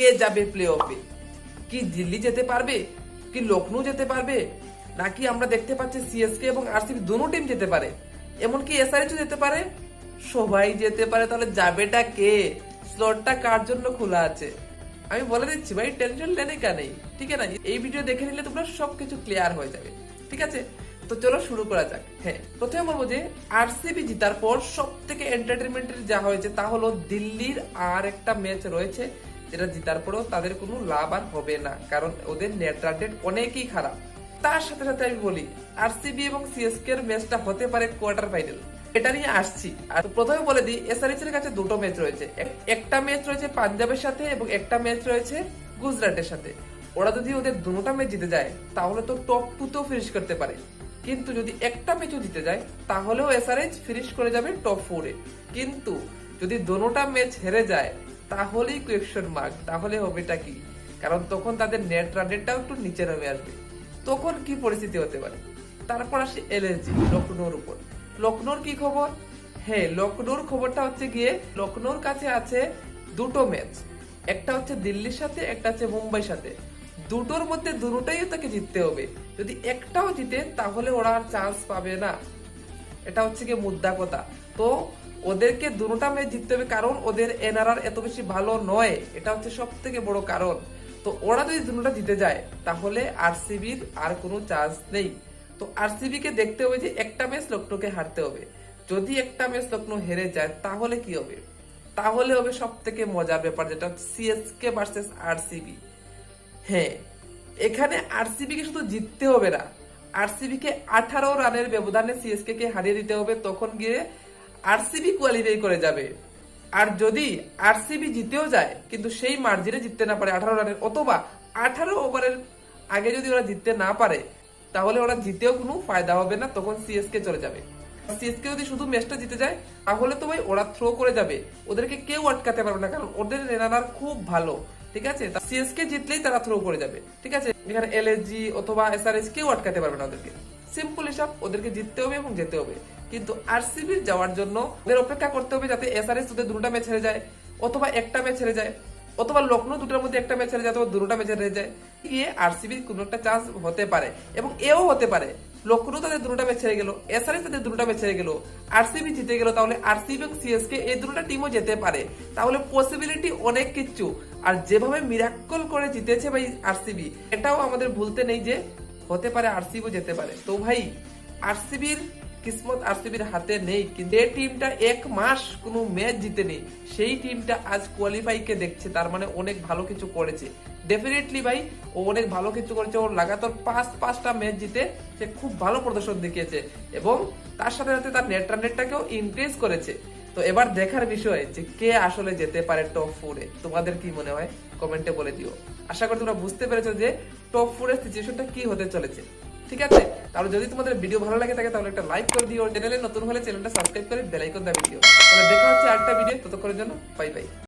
কে যাবে প্লে অফে কি দিল্লি যেতে পারবে? কি লখনৌ যেতে পারবে? নাকি আমরা দেখতে পাচ্ছি সিএসকে এবং আরসিবি দুটো টিম যেতে পারে? এমনকি এসআরএচও যেতে পারে? সবাই যেতে পারে, তাহলে যাবেটা কে? স্লটটা কার জন্য খোলা আছে? আমি বলে দিচ্ছি ভাই টেনশন লেনে কেন ঠিক আছে না? এই ভিডিও দেখে নিলে তোমরা সবকিছু ক্লিয়ার হয়ে যাবে, ঠিক আছে? তো চলো শুরু করা যাক হ্যাঁ প্রথমে বলব যে আরসিবি জিতার পর সব থেকে এন্টারটেনমেন্টের যা হয়েছে তা হলো দিল্লির আর একটা ম্যাচ রয়েছে যেটা জিতার পরেও তাদের কোনো লাভ আর হবে না, কারণ ওদের নেট রান রেট অনেকই খারাপ। তার সাথে সাথে আমি বলি, আরসিবি এবং সিএসকে এর ম্যাচটা হতে পারে কোয়ার্টার ফাইনাল। এটা নিয়ে আসছি। আর প্রথমে বলে দিই এসআরএচ এর কাছে দুটো ম্যাচ রয়েছে। একটা ম্যাচ রয়েছে পাঞ্জাবের সাথে এবং একটা ম্যাচ রয়েছে গুজরাটের সাথে। ওরা যদি ওদের দুটোটা ম্যাচ জিতে যায়, তাহলে তো টপ টু তেও ফিনিশ করতে পারে। কিন্তু যদি একটা ম্যাচও জিতে যায়, তাহলেও এসআরএচ ফিনিশ করে যাবে টপ ফোরে কিন্তু যদি দোনোটা ম্যাচ হেরে যায় তাহলেই কোয়েকশন মার্ক তাহলে হবেটা কি? কারণ তখন তাদের নেট রানেরটাও একটু নিচে নেমে আসবে। তখন কি পরিস্থিতি হতে পারে? তারপর আসে এলএসজি লখনৌর উপর। লখনৌর কি খবর? হ্যাঁ লখনৌর খবরটা হচ্ছে গিয়ে, লখনৌর কাছে আছে দুটো ম্যাচ একটা হচ্ছে দিল্লির সাথে, একটা হচ্ছে মুম্বাইর সাথে। দুটোর মধ্যে দুটোটাই তাকে জিততে হবে। যদি একটাও জিতে তাহলে ওরা আর চান্স পাবে না। এটা হচ্ছে গিয়ে মুদ্রা কথা। তো ওদেরকে দুটোটা ম্যাচ জিততে হবে, কারণ ওদের এনআরআর এত বেশি ভালো নয়। এটা হচ্ছে সব থেকে বড় কারণ। তো ওরা যদি দুটোটা জিতে যায়, তাহলে আরসিবির আর কোনো চান্স নেই। তো আরসিবি কে দেখতে হবে যে একটা ম্যাচ লখনৌকে হারতে হবে। যদি একটা ম্যাচ লখনৌ হেরে যায়, তাহলে কি হবে? তাহলে হবে সব থেকে মজার ব্যাপার, যেটা সিএসকে ভার্সেস আরসিবি। হ্যাঁ এখানে আরসিবি কে শুধু জিততে হবে না আরসিবি কে আঠারো রানের ব্যবধানে সিএসকে কে হারিয়ে দিতে হবে, তখন গিয়ে আরসিবি কোয়ালিফাই করে যাবে। আর যদি আরসিবি জিতেও যায়, কিন্তু সেই মার্জিনে জিততে না পারে আঠারো রানের, অথবা আঠারো ওভারের আগে যদি ওরা জিততে না পারে, তাহলে ওরা জিতেও কোনো ফায়দা হবে না, তখন সিএসকে চলে যাবে। সিএসকে যদি শুধু ম্যাচটা জিতে যায়, তাহলে তো ভাই ওরা থ্রো করে যাবে। ওদেরকে কেউ আটকাতে পারবে না, কারণ ওদের রেনার খুব ভালো, ঠিক আছে? সিএসকে জিতলেই তারা থ্রো করে যাবে, ঠিক আছে? এখানে এলএসজি অথবা এসআরএস কেউ আটকাতে পারবে না ওদেরকে। সিম্পল হিসাব ওদেরকে জিততে হবে এবং যেতে হবে। কিন্তু আরসিবির যাওয়ার জন্য ওদের অপেক্ষা করতে হবে যাতে এসআরএস ওদের দুটো ম্যাচ হেরে যায়, অথবা একটা ম্যাচ হেরে যায়, অথবা লখনৌ দুটোর মধ্যে একটা ম্যাচ হেরে যায় অথবা দুটোটা ম্যাচ হেরে যায়। গিয়ে আরসিবির কোনো একটা চান্স হতে পারে এবং এও হতে পারে। লখনৌ তাদের দুটোটা ম্যাচ হেরে গেল, এসআরএস তাদের দুটোটা ম্যাচ হেরে গেল, আরসিবি জিতে গেল, তাহলে আরসিবি এবং সিএসকে এই দুটোটা টিমও যেতে পারে। তাহলে পসিবিলিটি অনেক কিছু। আর যেভাবে মিরাক্কল করে জিতেছে ভাই আরসিবি, এটাও আমাদের ভুলতে নেই যে হতে পারে আরসিবিও যেতে পারে। তো ভাই আরসিবির কিসমত আরসিবির হাতে নেই, কিন্তু এই টিমটা এক মাস কোনো ম্যাচ জিতে নেই। সেই টিমটা আজ কোয়ালিফাই কে দেখছে, তার মানে অনেক ভালো কিছু করেছে। ডেফিনেটলি ভাই, ও অনেক ভালো কিছু করেছে, ও লাগাতার পাঁচ, পাঁচটা ম্যাচ জিতে সে খুব ভালো প্রদর্শন দেখিয়েছে। এবং তার সাথে সাথে তার নেট রানেরটাকেও ইনক্রিজ করেছে। তো এবার দেখার বিষয় যে কে আসলে যেতে পারে টপ ফোরে তোমাদের কি মনে হয়? কমেন্টে বলে দিও। আশা করি তোমরা বুঝতে পেরেছ যে টপ ফোরের সিচুয়েশনটা কি হতে চলেছে। ঠিক আছে? তাহলে যদি তোমাদের ভিডিও ভালো লাগে থাকে, তাহলে একটা লাইক করে দিও। চ্যানেলে নতুন হলে চ্যানেলটা সাবস্ক্রাইব করে বেল আইকন ভিডিও তাহলে দেখা হচ্ছে আরেকটা ভিডিও ততক্ষণের জন্য বাই বাই